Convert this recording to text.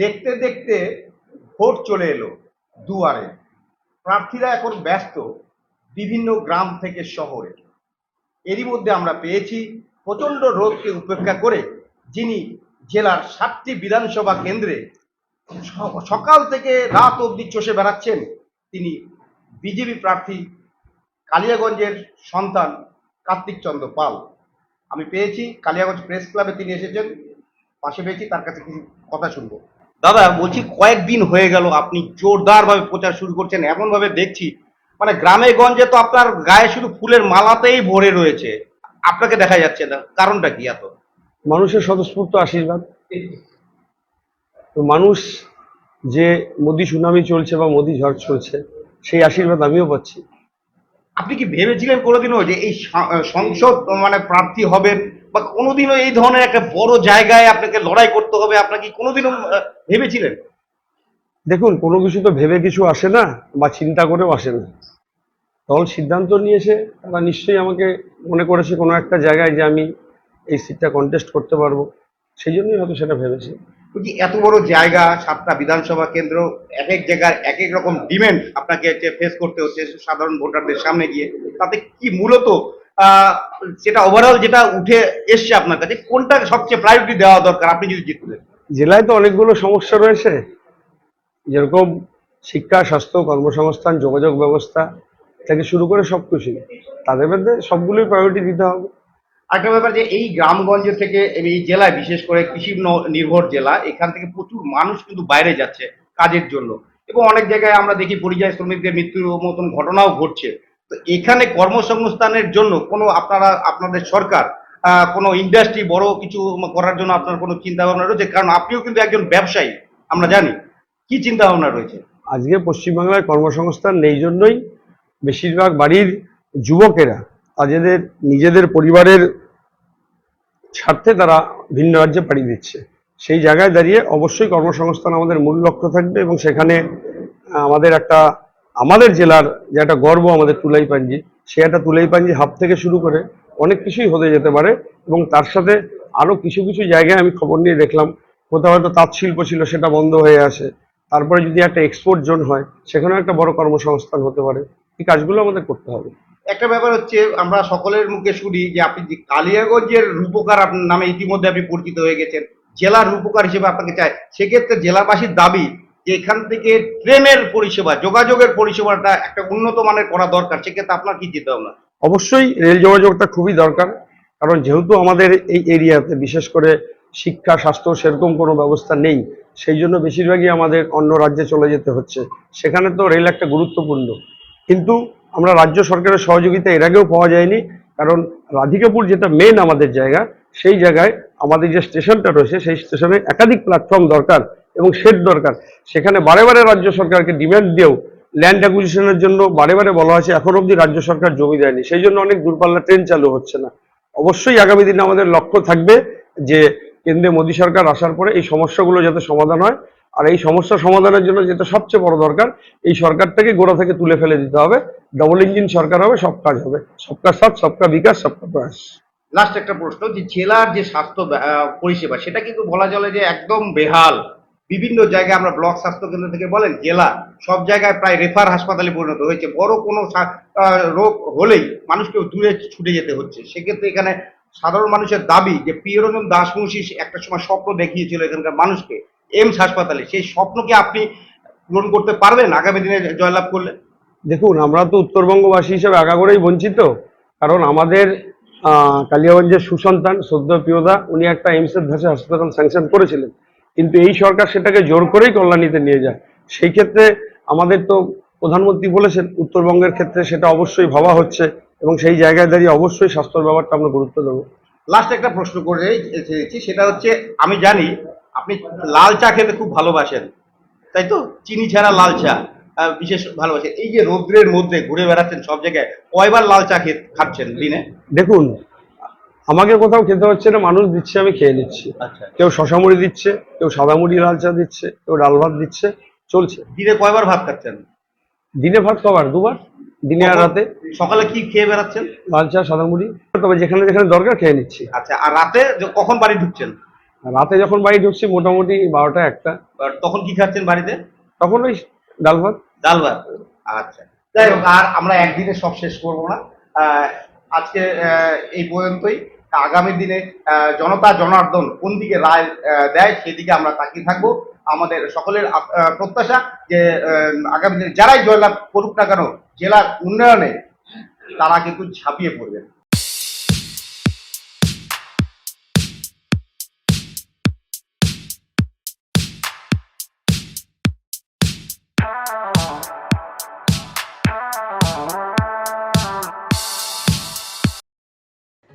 দেখতে দেখতে ভোট চলে এলো দুয়ারে। প্রার্থীরা এখন ব্যস্ত বিভিন্ন গ্রাম থেকে শহরে। এরই মধ্যে আমরা পেয়েছি প্রচণ্ড রোদকে উপেক্ষা করে যিনি জেলার সাতটি বিধানসভা কেন্দ্রে সকাল থেকে রাত অবধি চষে বেড়াচ্ছেন তিনি বিজেপি প্রার্থী কালিয়াগঞ্জের সন্তান কার্তিক চন্দ্র পাল। আমি পেয়েছি কালিয়াগঞ্জ প্রেস ক্লাবে তিনি এসেছেন, পাশে পেয়েছি, তার কাছে কিছু কথা শুনব। দাদা বলছি কয়েকদিন হয়ে গেল আপনি জোরদার ভাবে প্রচার শুরু করছেন এমন ভাবে দেখছি মানে গ্রামে গঞ্জে তো আপনার গায়ে শুধু ফুলের মালাতেই ভরে রয়েছে। আপনাকে দেখা যাচ্ছে না কারণটা কি এত? মানুষের স্বতঃস্ফূর্ত আশীর্বাদ। তো মানুষ যে মোদি সুনামি চলছে বা মোদি ঝড় চলছে সেই আশীর্বাদ আমিও পাচ্ছি। আপনি কি ভেবেছিলেন কোনোদিনও যে এই সংসদ মানে প্রার্থী হবেন বা কোনোদিনও এই ধরনের একটা বড় জায়গায় আপনাকে লড়াই করতে হবে আপনাকে কি কোনোদিনও ভেবেছিলেন? দেখুন কোনো কিছু তো ভেবে কিছু আসে না বা চিন্তা করেও আসে না। দল সিদ্ধান্ত নিয়েছে তারা নিশ্চয়ই আমাকে মনে করেছে কোনো একটা জায়গায় যে আমি এই সিটটা কন্টেস্ট করতে পারব। সেই জন্যই হয়তো সেটা ভেবেছি। বলছি এত বড় জায়গা সাতটা বিধানসভা কেন্দ্র এক এক জায়গার এক এক রকম ডিমেন্ড আপনাকে ফেস করতে হচ্ছে সাধারণ ভোটারদের সামনে গিয়ে। তাতে কি মূলত সেটা ওভারঅল যেটা উঠে এসছে আপনার কাছে কোনটা সবচেয়ে প্রায়োরিটি দেওয়া দরকার? আপনি যদি জিততেন জেলায় তো অনেকগুলো সমস্যা রয়েছে। যেরকম শিক্ষা স্বাস্থ্য কর্মসংস্থান যোগাযোগ ব্যবস্থা থেকে শুরু করে সব কিছুই তাদের মধ্যে সবগুলোই প্রায়োরিটি দিতে হবে। একটা ব্যাপার যে এই গ্রামগঞ্জ থেকে এই জেলায় বিশেষ করে কৃষি নির্ভর জেলা এখান থেকে প্রচুর মানুষ কিন্তু বাইরে যাচ্ছে কাজের জন্য। এবং অনেক জায়গায় আমরা দেখি পরিযায়ী শ্রমিকদের মৃত্যুর মতন ঘটনাও ঘটছে। তো এখানে কর্মসংস্থানের জন্য কোনো আপনারা, আপনাদের সরকার কোনো ইন্ডাস্ট্রি বড় কিছু করার জন্য আপনার কোনো চিন্তা ভাবনা রয়েছে? কারণ আপনিও কিন্তু একজন ব্যবসায়ী, আমরা জানি। কি চিন্তা ভাবনা রয়েছে? আজকে পশ্চিমবাংলায় কর্মসংস্থান নেই জন্যই বেশিরভাগ বাড়ির যুবকেরা তাদের নিজেদের পরিবারের স্বার্থে তারা ভিন্ন রাজ্যে পাড়ি দিচ্ছে। সেই জায়গায় দাঁড়িয়ে অবশ্যই কর্মসংস্থান আমাদের মূল লক্ষ্য থাকবে এবং সেখানে আমাদের একটা আমাদের জেলার যে একটা গর্ব আমাদের তুলাইপাঞ্জি সে একটা তুলাইপাঞ্জি হাব থেকে শুরু করে অনেক কিছুই হতে যেতে পারে এবং তার সাথে আরও কিছু কিছু জায়গায় আমি খবর নিয়ে দেখলাম, কোথাও হয়তো তাঁত শিল্প ছিল সেটা বন্ধ হয়ে আসে, তারপরে যদি একটা এক্সপোর্ট জোন হয়, সেখানেও একটা বড় কর্মসংস্থান হতে পারে, এই কাজগুলো আমাদের করতে হবে। একটা ব্যাপার হচ্ছে, আমরা সকলের মুখে শুনি যে আপনি যে কালিয়াগঞ্জের রূপকার আপনার নামে ইতিমধ্যে আপনি পরিচিত হয়ে গেছেন, জেলার রূপকার হিসেবে আপনাকে চাই, সেক্ষেত্রে জেলাবাসীর দাবি যে এখান থেকে ট্রেনের পরিষেবা, যোগাযোগের পরিষেবাটা একটা উন্নত মানের করা দরকার, সেক্ষেত্রে আপনার কি চিন্তা ভাবনা? অবশ্যই রেল যোগাযোগটা খুবই দরকার, কারণ যেহেতু আমাদের এই এরিয়াতে বিশেষ করে শিক্ষা, স্বাস্থ্য সেরকম কোনো ব্যবস্থা নেই, সেই জন্য বেশিরভাগই আমাদের অন্য রাজ্যে চলে যেতে হচ্ছে। সেখানে তো রেল একটা গুরুত্বপূর্ণ। কিন্তু আমরা রাজ্য সরকারের সহযোগিতা এর আগেও পাওয়া যায়নি, কারণ রাধিকাপুর যেটা মেন আমাদের জায়গা, সেই জায়গায় আমাদের যে স্টেশনটা রয়েছে, সেই স্টেশনে একাধিক প্ল্যাটফর্ম দরকার। এবং শেড দরকার। সেখানে বারে বারে রাজ্য সরকারকে ডিমান্ড দিয়েও ল্যান্ড অ্যাকুইজিশনের জন্য বারে বারে বলা হয়েছে, এখন অবধি রাজ্য সরকার জমি দেয়নি। সেই জন্য অনেক দূরপাল্লা ট্রেন চালু হচ্ছে না। অবশ্যই আগামী দিনে আমাদের লক্ষ্য থাকবে যে কেন্দ্রে মোদী সরকার আসার পরে এই সমস্যাগুলো যাতে সমাধান হয়। আর এই সমস্যা সমাধানের জন্য যেটা সবচেয়ে বড় দরকার, এই সরকারটাকে গোড়া থেকে তুলে ফেলে দিতে হবে। ডবল ইঞ্জিন সরকার হবে, সব কাজ হবে। সবকা সাথ, সবকা বিকাশ, সবকা প্রয়াস। লাস্ট একটা প্রশ্ন, যে জেলার যে স্বাস্থ্য পরিষেবা, সেটা কিন্তু বলা চলে যে একদম বেহাল। বিভিন্ন জায়গায় আমরা ব্লক স্বাস্থ্য কেন্দ্র থেকে বলেন, জেলা, সব জায়গায় প্রায় রেফার হাসপাতালে পরিণত হয়েছে। বড় কোনো রোগ হলেই মানুষকে দূরে ছুটে যেতে হচ্ছে। সেক্ষেত্রে এখানে সাধারণ মানুষের দাবি যে প্রিয়রঞ্জন দাসমুশি একটা সময় স্বপ্ন দেখিয়েছিল এখানকার মানুষকে, এমস হাসপাতালে। সেই স্বপ্নকে আপনি পূরণ করতে পারবেন? আগামী দিনে জয়লাভ করলে? দেখুন, আমরা তো উত্তরবঙ্গবাসী হিসেবে আগাগোড়াই বঞ্চিত। কারণ আমাদের কালিয়াগঞ্জের সুসন্তান সদ্য প্রিয়দা, উনি একটা এইমসের ধাঁচে হাসপাতাল স্যাংশন করেছিলেন। কিন্তু এই সরকার সেটাকে জোর করেই কল্যাণীতে নিয়ে যায়। সেই ক্ষেত্রে আমাদের তো প্রধানমন্ত্রী বলেছেন উত্তরবঙ্গের ক্ষেত্রে সেটা অবশ্যই ভাবা হচ্ছে এবং সেই জায়গায় দাঁড়িয়ে অবশ্যই স্বাস্থ্যের ব্যাপারটা আমরা গুরুত্ব দেবো। লাস্ট একটা প্রশ্ন করে এসেছি সেটা হচ্ছে আমি জানি আপনি লাল চা খেতে খুব ভালোবাসেন তাই তো? চিনি ছাড়া লাল চা বিশেষ ভালোবাসেন এই যে রৌদ্রের মধ্যে ঘুরে বেড়াচ্ছেন সব জায়গায় কয়বার লাল চা খেয়ে খাচ্ছেন দিনে? দেখুন আমাকে কোথাও খেতে হচ্ছে না মানুষ দিচ্ছে আমি খেয়ে নিচ্ছি। আচ্ছা। কেউ শশা মুড়ি দিচ্ছে কেউ সাদা মুড়ি লাল চা দিচ্ছে কেউ ডাল ভাত দিচ্ছে চলছে। দিনে কয়বার ভাত খাচ্ছেন? দিনে ভাত কবার? দুবার? দিনে আর রাতে? সকালে কি খেয়ে বেড়াচ্ছেন? লাল চা সাদা মুড়ি। তবে যেখানে যেখানে দরকার খেয়ে নিচ্ছি। আচ্ছা আর রাতে কখন বাড়ি ঢুকছেন? রাতে যখন বাড়ি ঢুকছি মোটামুটি বারোটা একটা। তখন কি খাচ্ছেন বাড়িতে? তখন ওই ডাল ভাত। ডাল ভাত। আচ্ছা। যাই হোক আর আমরা একদিনে সব শেষ করব না। আজকে এই পর্যন্তই। আগামী দিনে জনতা, জনার্দন কোন দিকে রায় দেয় সেদিকে আমরা তাকিয়ে থাকব। আমাদের সকলের প্রত্যাশা যে আগামী দিনে যারাই জয়লাভ করুক না কেন, জেলার উন্নয়নে তারা কিন্তু ছাপিয়ে পড়বেন।